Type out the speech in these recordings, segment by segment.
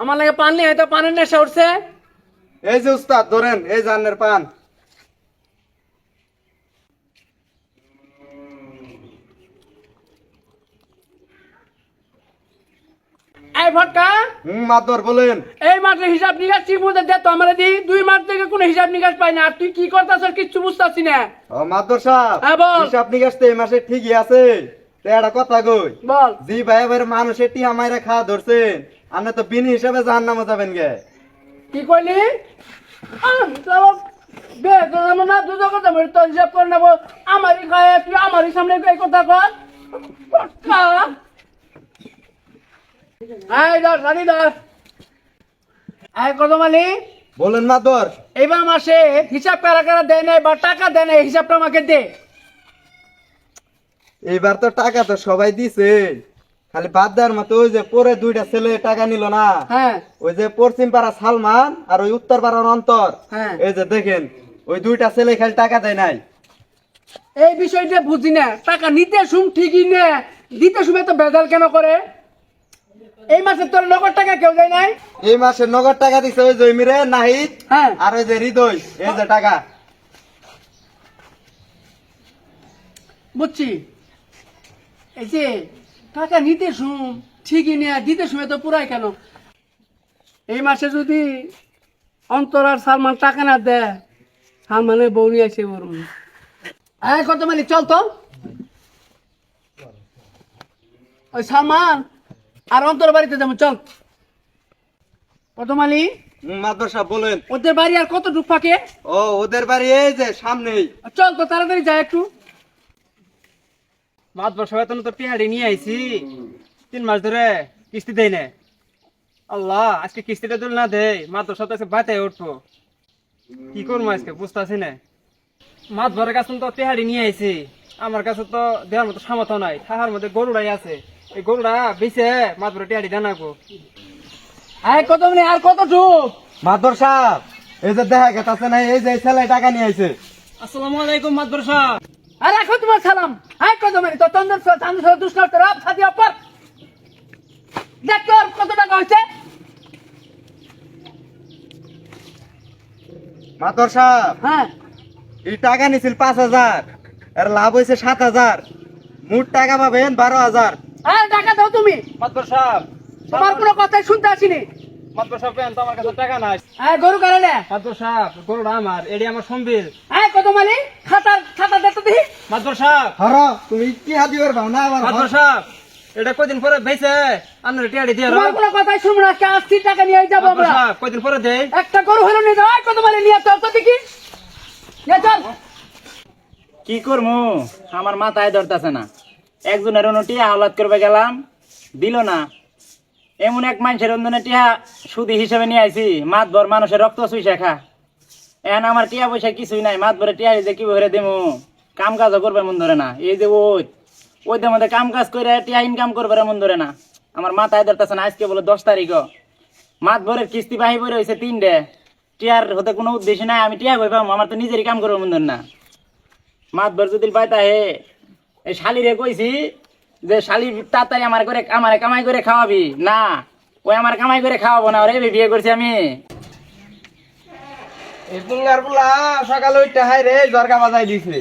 আমার লাগে পান নিয়ে হয়তো পানের নেশা উঠছে। এই যে উস্তাদ ধরেন এই জান্নের পান। এই ভটকা হুম মাতর বলেন। এই হিসাব নিকাশ ঠিক মতো দে তো আমার দি দুই মাস থেকে কোনো হিসাব নিকাশ পাই না। আর তুই কি করতেছ কিচ্ছু বুঝতেছি না। ও মাতর সাহেব হ্যাঁ, বল। হিসাব নিকাশ তো এই মাসে ঠিকই আছে। তো কথা কই? বল। জি ভাই আমারে খাওয়া ধরছেন। আপনি তো বিনি হিসাবে জাহান নামে যাবেন গে। কি কইলি? আহ, চলো, বে তোর না দুটো কথা বলি তোর হিসাব করে নেব। আমারই খায় তুই আমারই সামনে এই কথা কর। রানি কত মালি? বলেন মাতর এবার মাসে হিসাব কারা কারা দেয় নাই বা টাকা দেয় নাই হিসাবটা আমাকে দে। এইবার তো টাকা তো সবাই দিছে। খালি বাদ দেওয়ার মতো ওই যে পরে দুইটা ছেলে টাকা নিল না। হ্যাঁ। ওই যে পশ্চিম পাড়া সালমান আর ওই উত্তর পাড়ার অন্তর। হ্যাঁ। এই যে দেখেন ওই দুইটা ছেলে খালি টাকা দেয় নাই। এই বিষয়টা বুঝি না। টাকা নিতে শুন ঠিকই না। দিতে শুনে তো বেজাল কেন করে? এই মাসে তোর নগদ টাকা কেউ দেয় নাই? এই মাসে নগদ টাকা দিছে ওই জমিরে নাহিদ হ্যাঁ। আর ওই যে হৃদয় এই যে টাকা। বুঝছি। এই যে টাকা নিতে শুন ঠিকই না দিতে শুনে তো পুরাই কেন? এই মাসে যদি অন্তর আর সালমান টাকা না দেয় সালমানের বউ নিয়ে আসে ওর হ্যাঁ কত মালিক চল তো। ওই সালমান আর অন্তর বাড়িতে যাব চল। কত হুম, মাদ্রাসা বলেন। ওদের বাড়ি আর কত ডুব ফাঁকে? ও ওদের বাড়ি এই যে সামনেই। চল তো তাড়াতাড়ি যায় একটু। মাছ বেতন তো পেয়ারি নিয়ে আইছি। তিন মাস ধরে কিস্তি দেয় না আল্লাহ, আজকে কিস্তিটা দিল না দেয় মাছ বর্ষ তো বাতায় উঠবো। কি করব আজকে বুঝতে বুঝতেছি না। মাছ ভরের কাছে তো পেহারি নিয়ে আইছি। আমার কাছে তো দেওয়ার মতো সামর্থ্য নাই। থাকার মধ্যে গরুড়াই আছে। এই গরুড়া বেছে মাছ ভরে টেহারি জানাব হ্যাঁ কত মিনিট আর কত মাদ্রাসা, এই যে দেখা গেছে না, এই যে ছেলে টাকা নিয়ে আইছে। আসসালামু আলাইকুম মাছ বর্ষা আর রাখো তোমার সালাম। হ্যাঁ কত মিনিট তো তন্দর তন্দর সাথে দুষ্ণ তোর আপ সাথে অপর। দেখ তোর কত টাকা হয়েছে? মাদ্রাসা হ্যাঁ। এই টাকা নিছিল পাঁচ হাজার আর লাভ হয়েছে সাত হাজার। মোট টাকা পাবেন বারো হাজার। আর টাকা দাও তুমি। মাছ বর্ষা তোমার কোনো কথাই শুনতে আসিনি। মাছ বর্ষা পেন তো আমার কাছে টাকা নাই? গরু কারালে মাছ বর্ষা গরুড়া আমার এডি আমার সম্বিল। হ্যাঁ কত মানে খাতা খাতা দেখতে দেখি। হর তুমি কি হাতি পারবা না আবার মাত্র সাহেব এটা কদিন পরে বেঁচে আপনার টিয়াড়ি দিয়ে তোমার কোনো কথাই শুনব না আজকে আশি টাকা নিয়ে যাব আমরা। সাহেব পরে দেয় একটা গরু হলো নিয়ে যাও কত মানে নিয়ে চল তো দেখি? নিয়ে চল। কি করব আমার মাথায় ধরতেছে না। একজনের অন্য টিয়া হাওলাত করবে গেলাম দিল না। এমন এক মানুষের অন্য টিয়া সুদি হিসেবে নিয়ে আইছি মাত ভর মানুষের রক্ত চুই শেখা এখন আমার টিয়া পয়সা কিছুই নাই মাত ভরে টিয়া যে কি ভরে দেবো কাম কাজও করবে মন ধরে না। এই যে ওই ওইদের মধ্যে কাম কাজ করে টিয়া ইনকাম করবে মন ধরে না। আমার মাথায় ধরতেছে না, আজকে বলে দশ তারিখ মাত ভরের কিস্তি বাহি ভরে হয়েছে তিনটে। টিয়ার হতে কোনো উদ্দেশ্য নাই, আমি টিয়া কই পাবো? আমার তো নিজেরই কাম করব মন না। মাত ভর যদি পাইতা হে, এই শালিরে কইছি যে শালি তাড়াতাড়ি আমার করে আমার কামাই করে খাওয়াবি। না, ওই আমার কামাই করে খাওয়াবো না, ওরে বিয়ে করছি আমি। সকালে ওইটা হাই রে জরকা বাজাই দিছে।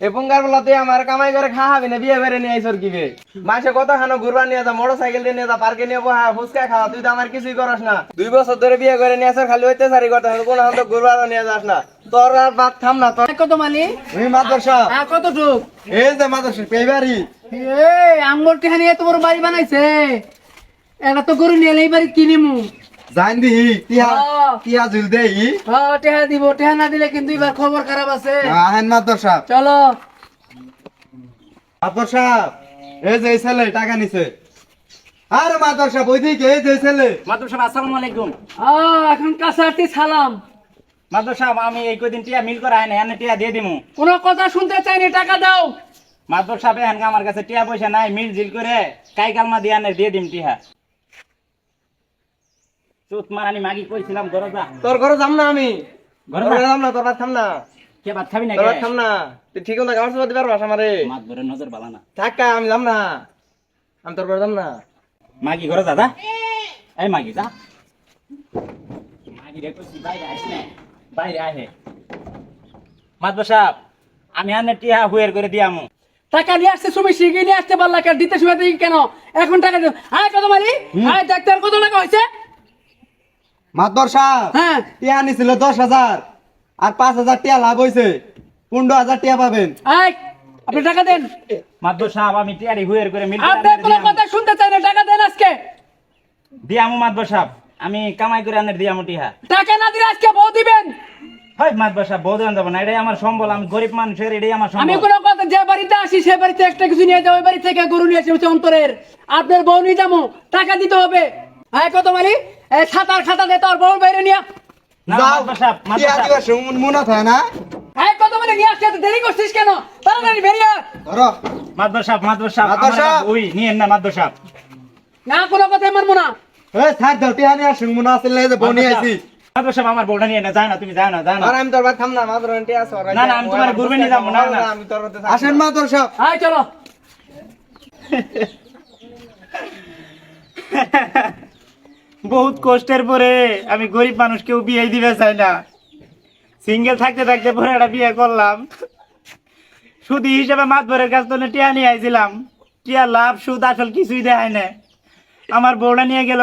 পুঙ্গার আমার কামাই করে খাওয়াবি না বিয়ে করে নিয়ে আইসর কিবে? মাসে কত খানো ঘুরবা নিয়ে যা মোটর সাইকেল দিয়ে নিয়ে যা পার্কে নিয়ে বহা ফুচকা খাওয়া তুই তো আমার কিছুই করস না। দুই বছর ধরে বিয়ে করে নিয়ে আসর খালি হইতে সারি করতে হবে কোনো তো ঘুরবার নিয়ে যাস না। তোর আর বাদ থাম না তোর এই কত মানে তুমি মাদ্রাসা। হ্যাঁ কত টুক এই যে মাদ্রাসা পেবারি এই আঙ্গুর টেহা নিয়ে তো বড় বাড়ি বানাইছে? এটা তো গরু নিয়ে এই বাড়ি কিনিমু। জান দিহি টিয়া হ্যাঁ। টিয়া ঝুল দেই হ্যাঁ টেহা দিব টেহা না দিলে কিন্তু এবার খবর খারাপ আছে। আহেন মাদ্রাসা। চলো। এই যে ছেলে টাকা নিছে। আরে দিকে এই যে ছেলে। মাত্র সাহেব আসসালামু আলাইকুম। এখন কাছাকাছি সালাম। মাত্র সাহেব আমি এই কদিন টিয়া মিল করা হয় না এনে টিয়া দিয়ে দিমু। কোনো কথা শুনতে চাইনি টাকা দাও। মাত্র সাহেব এখানকে আমার কাছে টিয়া পয়সা নাই মিল জিল করে কাই কালমা দিয়ে আনে দিয়ে দিম টিয়া। চুত মারানি মাগি কইছিলাম দরজা তোর ঘরে যাম না আমি। ঘরে যাম না তোর ভাত খাম না। কে ভাত খাবি না তোর ভাত খাম না। তুই ঠিক মতো গাছ দিতে পারবাস আমারে। মাত ধরে নজর বালা না। থাকা আমি যাম না। আমি তোর ঘরে যাম না। মাগি ঘরে দাদা এই মাগি যা। মাগি রে কইছি বাইরে আইস না। বাইরে আহে সাহেব আমি আনে টিয়া হুয়ের করে দিয়ামু। টাকা নিয়ে আসছে তুমি শিখিয়ে নিয়ে আসতে পারলা কেন দিতে সময় দেখি কেন? এখন টাকা দিও আয় কত মারি আয় ডাক্তার কত টাকা হয়েছে? মাতবর সাহেব হ্যাঁ। টিয়া নিছিল দশ হাজার আর পাঁচ হাজার টিয়া লাভ হয়েছে পনেরো হাজার টিয়া পাবেন। আয় আপনি টাকা দেন। মাদব সাহেব আমি টিয়ারি হুয়ের করে মিল আপনি কোনো কথা শুনতে চাই না টাকা দেন আজকে। দিয়ামু মাদব সাহেব আমি কামাই করে আনের দিয়ামু টিহা টাকা না দিলে আজকে বউ দিবেন? হয় মাদব সাহেব বহুত দেব না এটাই আমার সম্বল আমি গরিব মানুষের এটাই আমার আমি সম্বল কোনো কথা যে বাড়িতে আসি সে বাড়িতে একটা কিছু নিয়ে যাও ওই বাড়ি থেকে গরু নিয়ে আসি অন্তরের। আপনার বউ নিয়ে যাব টাকা দিতে হবে। আয় কত মারি এই খাতার খাতা দে তোর বউ বাইরে নিয়ে না মাদব সাহেব মাদব টিয়া সাহেব দিবার সময় মনে থাকে না? আয় কত মারি নিয়ে আসতে দেরি করছিস কেন? তাড়াতাড়ি বেরিয়ে। ধরো। মাদব সাহেব মাদব সাহেব মাদবর সাহেব। ওই নিয়েন না মাদব সাহেব না কোনো কথাই মানবো না। এই ছাড় দাও টিয়া নিয়ে আসুন মনে আছে যে বনি আইছি। মাদব সাহেব আমার বউটা নিয়ে না যায় না তুমি যাও না যাও না। আর আমি তোর বাদ খাম না মাত্র টিয়া সর না, না, আমি তোমার ঘুরবে নিয়ে যাব, না, না। আমি তোর আসেন মাতর সাহেব আয় চলো। বহুত কষ্টের পরে আমি গরিব মানুষ কেউ বিয়ে দিবে চাই না। সিঙ্গেল থাকতে থাকতে পরে একটা বিয়ে করলাম। সুদি হিসেবে মাতবরের কাছ থেকে টিয়া নিয়ে আইছিলাম। টিয়া লাভ, সুদ আসল কিছুই দেয় না আমার বউটা নিয়ে গেল